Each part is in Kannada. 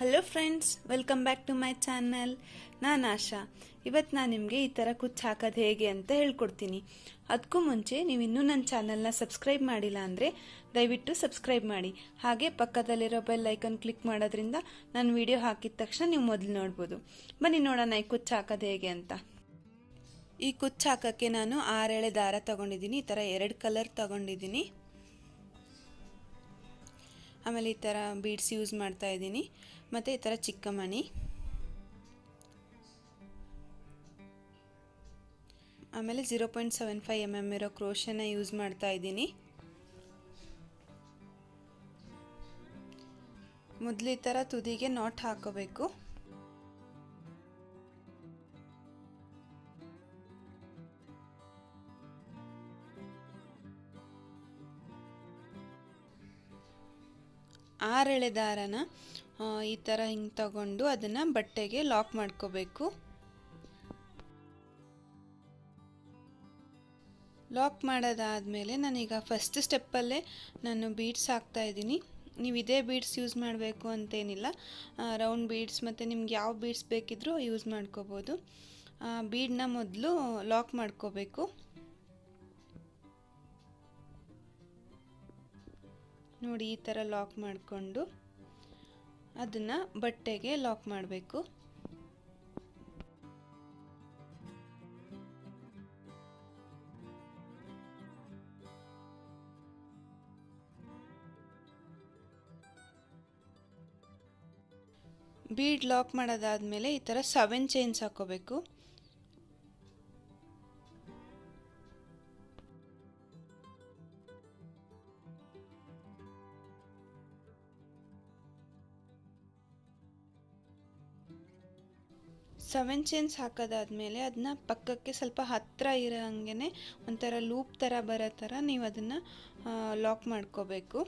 Hello friends welcome back to my channel ನಾನು ಆಶಾ. ಇವತ್ತು ನಾನು ನಿಮಗೆ ಈ ಥರ ಕುಚ್ಚು ಹಾಕೋದು ಹೇಗೆ ಅಂತ ಹೇಳ್ಕೊಡ್ತೀನಿ. ಅದಕ್ಕೂ ಮುಂಚೆ ನೀವು ಇನ್ನೂ ನನ್ನ ಚಾನಲ್ನ ಸಬ್ಸ್ಕ್ರೈಬ್ ಮಾಡಿಲ್ಲ ಅಂದರೆ ದಯವಿಟ್ಟು ಸಬ್ಸ್ಕ್ರೈಬ್ ಮಾಡಿ. ಹಾಗೆ ಪಕ್ಕದಲ್ಲಿರೋ ಬೆಲ್ ಐಕನ್ ಕ್ಲಿಕ್ ಮಾಡೋದ್ರಿಂದ ನಾನು ವಿಡಿಯೋ ಹಾಕಿದ ತಕ್ಷಣ ನೀವು ಮೊದಲು ನೋಡ್ಬೋದು. ಬನ್ನಿ ನೋಡೋಣ ಈ ಕುಚ್ಚು ಹಾಕೋದು ಹೇಗೆ ಅಂತ. ಈ ಕುಚ್ಚು ಹಾಕೋಕ್ಕೆ ನಾನು ಆರೆಳೆ ದಾರ ತಗೊಂಡಿದ್ದೀನಿ, ಈ ಥರ ಎರಡು ಕಲರ್ ತಗೊಂಡಿದ್ದೀನಿ. ಆಮೇಲೆ ಈ ಥರ ಬೀಡ್ಸ್ ಯೂಸ್ ಮಾಡ್ತಾ ಇದ್ದೀನಿ. ಮತ್ತು ಈ ಥರ ಚಿಕ್ಕ ಮಣಿ. ಆಮೇಲೆ zero point seven five M M ಇರೋ ಕ್ರೋಶನ ಯೂಸ್ ಮಾಡ್ತಾ ಇದ್ದೀನಿ. ಮೊದಲು ಈ ಥರ ತುದಿಗೆ ನಾಟ್ ಹಾಕೋಬೇಕು. ಆರೆಳೆ ದಾರನ ಈ ಥರ ಹಿಂಗೆ ತಗೊಂಡು ಅದನ್ನು ಬಟ್ಟೆಗೆ ಲಾಕ್ ಮಾಡ್ಕೋಬೇಕು. ಲಾಕ್ ಮಾಡೋದಾದಮೇಲೆ ನಾನೀಗ ಫಸ್ಟ್ ಸ್ಟೆಪ್ಪಲ್ಲೇ ನಾನು ಬೀಡ್ಸ್ ಹಾಕ್ತಾ ಇದ್ದೀನಿ. ನೀವು ಇದೇ ಬೀಡ್ಸ್ ಯೂಸ್ ಮಾಡಬೇಕು ಅಂತೇನಿಲ್ಲ. ರೌಂಡ್ ಬೀಡ್ಸ್ ಮತ್ತು ನಿಮ್ಗೆ ಯಾವ ಬೀಡ್ಸ್ ಬೇಕಿದ್ರೂ ಯೂಸ್ ಮಾಡ್ಕೋಬೋದು. ಬೀಡನ್ನ ಮೊದಲು ಲಾಕ್ ಮಾಡ್ಕೋಬೇಕು. ನೋಡಿ ಈ ಥರ ಲಾಕ್ ಮಾಡಿಕೊಂಡು. ಅದನ್ನು ಬಟ್ಟೆಗೆ ಲಾಕ್ ಮಾಡಬೇಕು. ಬೀಡ್ ಲಾಕ್ ಮಾಡೋದಾದ್ಮೇಲೆ ಈ ಥರ ಸೆವೆನ್ ಚೈನ್ಸ್ ಹಾಕೋಬೇಕು. ಸೆವೆನ್ ಚೈನ್ಸ್ ಹಾಕೋದಾದ್ಮೇಲೆ ಅದನ್ನ ಪಕ್ಕಕ್ಕೆ ಸ್ವಲ್ಪ ಹತ್ತಿರ ಇರೋ ಹಂಗೆ ಒಂಥರ ಲೂಪ್ ಥರ ಬರೋ ಥರ ನೀವು ಅದನ್ನು ಲಾಕ್ ಮಾಡ್ಕೋಬೇಕು.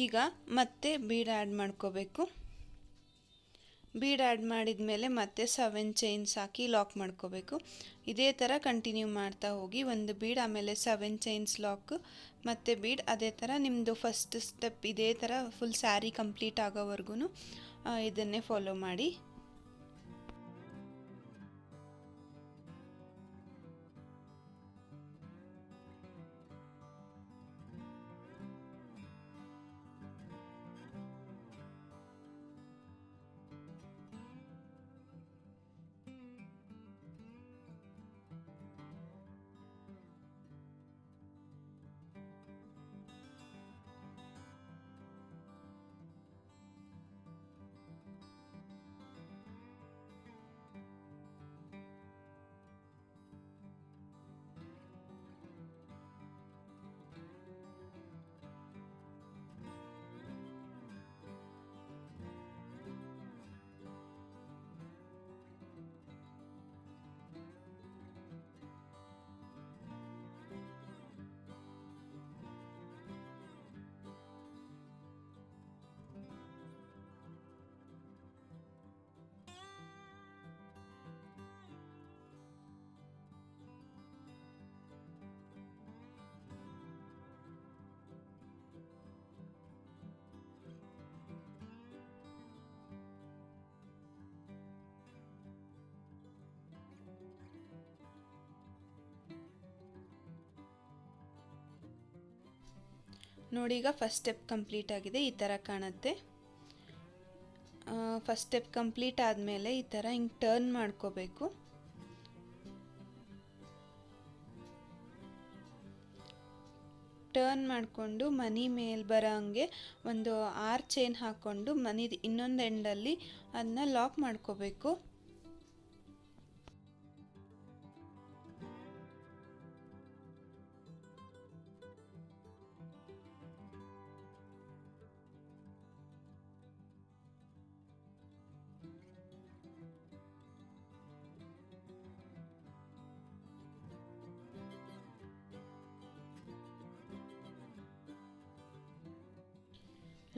ಈಗ ಮತ್ತೆ ಬೀಡ ಆ್ಯಡ್ ಮಾಡ್ಕೋಬೇಕು. ಬೀಡ್ ಆ್ಯಡ್ ಮಾಡಿದ ಮೇಲೆ ಮತ್ತೆ ಸೆವೆನ್ ಚೈನ್ಸ್ ಹಾಕಿ ಲಾಕ್ ಮಾಡ್ಕೋಬೇಕು. ಇದೇ ಥರ ಕಂಟಿನ್ಯೂ ಮಾಡ್ತಾ ಹೋಗಿ ಒಂದು ಬೀಡ್, ಆಮೇಲೆ ಸೆವೆನ್ ಚೈನ್ಸ್ ಲಾಕ್ ಮತ್ತು ಬೀಡ್, ಅದೇ ಥರ ನಿಮ್ಮದು ಫಸ್ಟ್ ಸ್ಟೆಪ್ ಇದೇ ಥರ ಫುಲ್ ಸ್ಯಾರಿ ಕಂಪ್ಲೀಟ್ ಆಗೋವರೆಗೂ ಇದನ್ನೇ ಫಾಲೋ ಮಾಡಿ. ನೋಡಿ ಈಗ ಫಸ್ಟ್ ಸ್ಟೆಪ್ ಕಂಪ್ಲೀಟ್ ಆಗಿದೆ, ಈ ಥರ ಕಾಣುತ್ತೆ. ಫಸ್ಟ್ ಸ್ಟೆಪ್ ಕಂಪ್ಲೀಟ್ ಆದಮೇಲೆ ಈ ಥರ ಹಿಂಗೆ ಟರ್ನ್ ಮಾಡ್ಕೋಬೇಕು. ಟರ್ನ್ ಮಾಡಿಕೊಂಡು ಮನಿ ಮೇಲೆ ಬರೋ ಹಂಗೆ ಒಂದು ಆರ್ ಚೈನ್ ಹಾಕ್ಕೊಂಡು ಮನಿದು ಇನ್ನೊಂದು ಎಂಡಲ್ಲಿ ಅದನ್ನ ಲಾಕ್ ಮಾಡ್ಕೋಬೇಕು.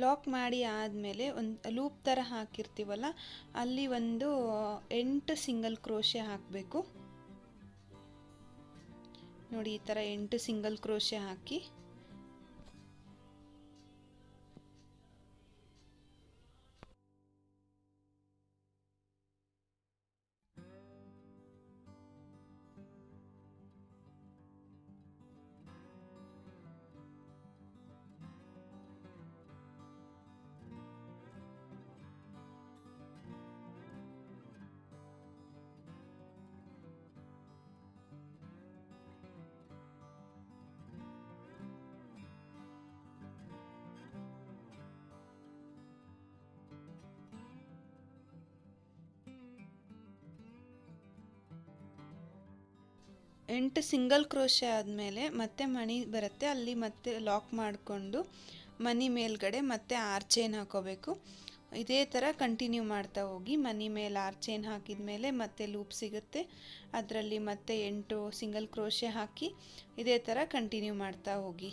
ಲಾಕ್ ಮಾಡಿ ಆದಮೇಲೆ ಒಂದು ಲೂಪ್ ಥರ ಹಾಕಿರ್ತೀವಲ್ಲ, ಅಲ್ಲಿ ಒಂದು ಎಂಟು ಸಿಂಗಲ್ ಕ್ರೋಶೆ ಹಾಕಬೇಕು. ನೋಡಿ ಈ ಥರ ಎಂಟು ಸಿಂಗಲ್ ಕ್ರೋಶೆ ಹಾಕಿ. ಎಂಟು ಸಿಂಗಲ್ ಕ್ರೋಶೆ ಆದಮೇಲೆ ಮತ್ತೆ ಮಣಿ ಬರುತ್ತೆ. ಅಲ್ಲಿ ಮತ್ತೆ ಲಾಕ್ ಮಾಡಿಕೊಂಡು ಮನಿ ಮೇಲ್ಗಡೆ ಮತ್ತೆ ಆರ್ ಚೈನ್ ಹಾಕೋಬೇಕು. ಇದೇ ಥರ ಕಂಟಿನ್ಯೂ ಮಾಡ್ತಾ ಹೋಗಿ ಮನಿ ಮೇಲೆ ಆರ್ ಚೈನ್ ಹಾಕಿದ ಮೇಲೆ ಮತ್ತೆ ಲೂಪ್ ಸಿಗುತ್ತೆ. ಅದರಲ್ಲಿ ಮತ್ತೆ ಎಂಟು ಸಿಂಗಲ್ ಕ್ರೋಶೆ ಹಾಕಿ ಇದೇ ಥರ ಕಂಟಿನ್ಯೂ ಮಾಡ್ತಾ ಹೋಗಿ.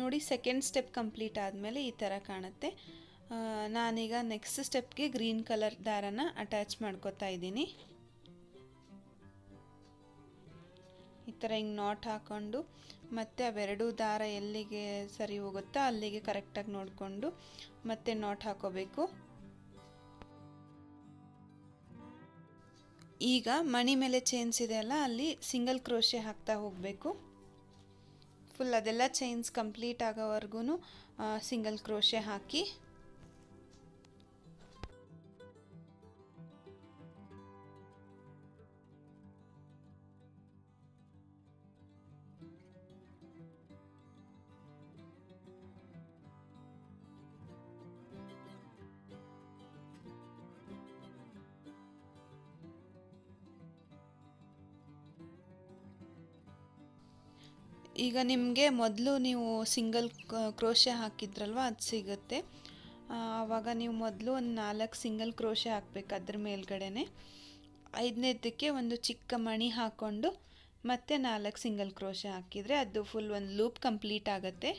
ನೋಡಿ ಸೆಕೆಂಡ್ ಸ್ಟೆಪ್ ಕಂಪ್ಲೀಟ್ ಆದಮೇಲೆ ಈ ಥರ ಕಾಣುತ್ತೆ. ನಾನೀಗ ನೆಕ್ಸ್ಟ್ ಸ್ಟೆಪ್ಗೆ ಗ್ರೀನ್ ಕಲರ್ ದಾರನ ಅಟ್ಯಾಚ್ ಮಾಡ್ಕೋತಾ ಇದ್ದೀನಿ. ಈ ಥರ ಹಿಂಗೆ ನಾಟ್ ಹಾಕ್ಕೊಂಡು ಮತ್ತೆ ಅವೆರಡೂ ದಾರ ಎಲ್ಲಿಗೆ ಸರಿ ಹೋಗುತ್ತೋ ಅಲ್ಲಿಗೆ ಕರೆಕ್ಟಾಗಿ ನೋಡಿಕೊಂಡು ಮತ್ತೆ ನಾಟ್ ಹಾಕೋಬೇಕು. ಈಗ ಮಣಿ ಮೇಲೆ ಚೇನ್ಸ್ ಇದೆ ಅಲ್ಲ, ಅಲ್ಲಿ ಸಿಂಗಲ್ ಕ್ರೋಶೆ ಹಾಕ್ತಾ ಹೋಗಬೇಕು. ಫುಲ್ ಅದೆಲ್ಲ ಚೈನ್ಸ್ ಕಂಪ್ಲೀಟ್ ಆಗೋವರೆಗೂ ಸಿಂಗಲ್ ಕ್ರೋಶೆ ಹಾಕಿ ಈಗ ನಿಮಗೆ ಮೊದಲು ನೀವು ಸಿಂಗಲ್ ಕ್ರೋಶೆ ಹಾಕಿದ್ರಲ್ವ, ಅದು ಸಿಗುತ್ತೆ. ಆವಾಗ ನೀವು ಮೊದಲು ಒಂದು ನಾಲ್ಕು ಸಿಂಗಲ್ ಕ್ರೋಶೆ ಹಾಕಬೇಕು ಅದ್ರ ಮೇಲ್ಗಡೆನೆ. ಐದನೇದಕ್ಕೆ ಒಂದು ಚಿಕ್ಕ ಮಣಿ ಹಾಕ್ಕೊಂಡು ಮತ್ತೆ ನಾಲ್ಕು ಸಿಂಗಲ್ ಕ್ರೋಶೆ ಹಾಕಿದರೆ ಅದು ಫುಲ್ ಒಂದು ಲೂಪ್ ಕಂಪ್ಲೀಟ್ ಆಗುತ್ತೆ.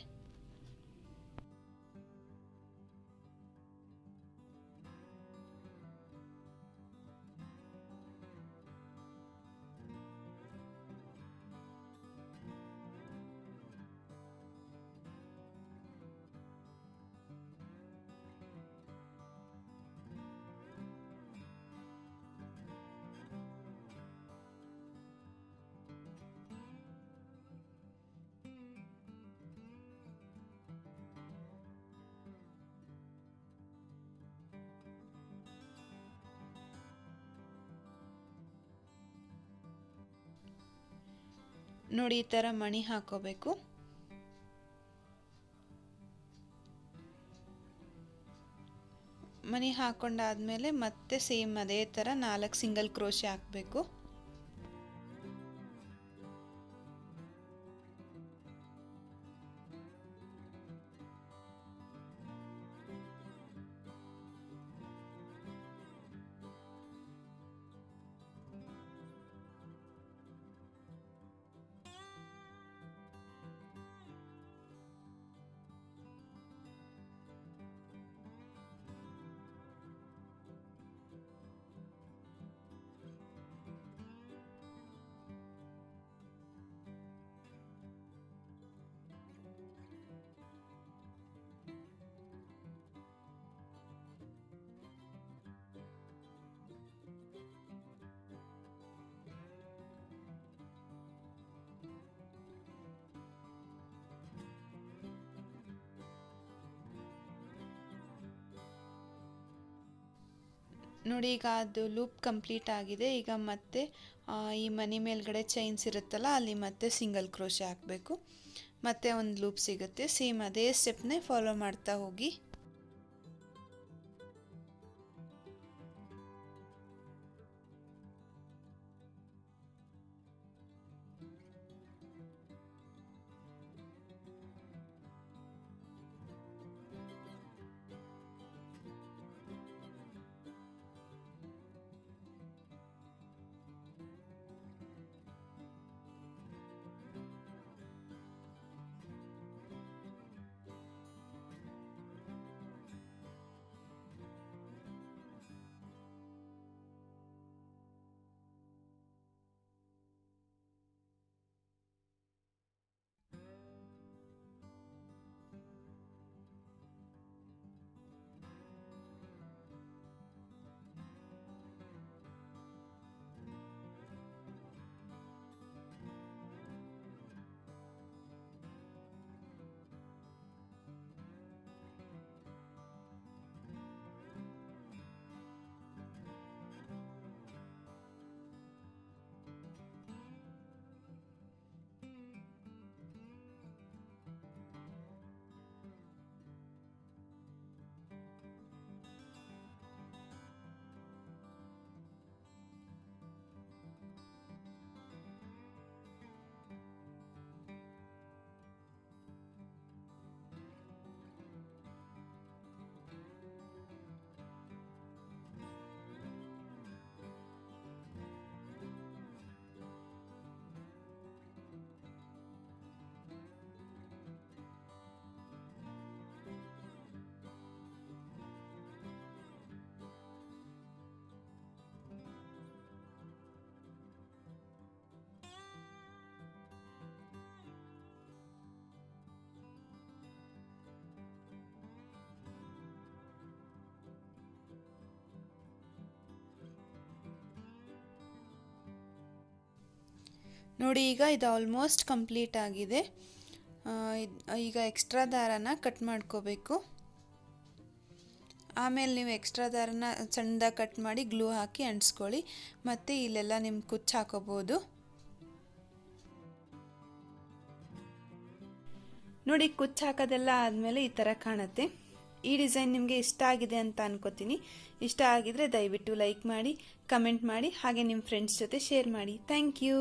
ನೋಡಿ, ಈ ಥರ ಮಣಿ ಹಾಕೋಬೇಕು. ಮಣಿ ಹಾಕೊಂಡಾದ್ಮೇಲೆ ಮತ್ತೆ ಸೇಮ್ ಅದೇ ಥರ ನಾಲ್ಕು ಸಿಂಗಲ್ ಕ್ರೋಶೆ ಹಾಕಬೇಕು. ನೋಡಿ, ಈಗ ಅದು ಲೂಪ್ ಕಂಪ್ಲೀಟ್ ಆಗಿದೆ. ಈಗ ಮತ್ತೆ ಈ ಮನಿ ಮೇಲ್ಗಡೆ ಚೈನ್ಸ್ ಇರುತ್ತಲ್ಲ, ಅಲ್ಲಿ ಮತ್ತೆ ಸಿಂಗಲ್ ಕ್ರೋಶೆ ಹಾಕಬೇಕು. ಮತ್ತೆ ಒಂದು ಲೂಪ್ ಸಿಗುತ್ತೆ. ಸೇಮ್ ಅದೇ ಸ್ಟೆಪ್ನೇ ಫಾಲೋ ಮಾಡ್ತಾ ಹೋಗಿ. ನೋಡಿ, ಈಗ ಇದು ಆಲ್ಮೋಸ್ಟ್ ಕಂಪ್ಲೀಟ್ ಆಗಿದೆ. ಈಗ ಎಕ್ಸ್ಟ್ರಾ ದಾರನ ಕಟ್ ಮಾಡ್ಕೋಬೇಕು. ಆಮೇಲೆ ನೀವು ಎಕ್ಸ್ಟ್ರಾ ದಾರನ ಚಂದ ಕಟ್ ಮಾಡಿ ಗ್ಲೂ ಹಾಕಿ ಅಂಟಿಸ್ಕೊಳ್ಳಿ. ಮತ್ತು ಇಲ್ಲೆಲ್ಲ ನಿಮ್ಮ ಕುಚ್ಚು ಹಾಕೋಬೋದು. ನೋಡಿ, ಕುಚ್ಚು ಹಾಕೋದೆಲ್ಲ ಆದಮೇಲೆ ಈ ಥರ ಕಾಣುತ್ತೆ. ಈ ಡಿಸೈನ್ ನಿಮಗೆ ಇಷ್ಟ ಆಗಿದೆ ಅಂತ ಅನ್ಕೋತೀನಿ. ಇಷ್ಟ ಆಗಿದ್ರೆ ದಯವಿಟ್ಟು ಲೈಕ್ ಮಾಡಿ ಕಮೆಂಟ್ ಮಾಡಿ, ಹಾಗೆ ನಿಮ್ಮ ಫ್ರೆಂಡ್ಸ್ ಜೊತೆ ಶೇರ್ ಮಾಡಿ. Thank you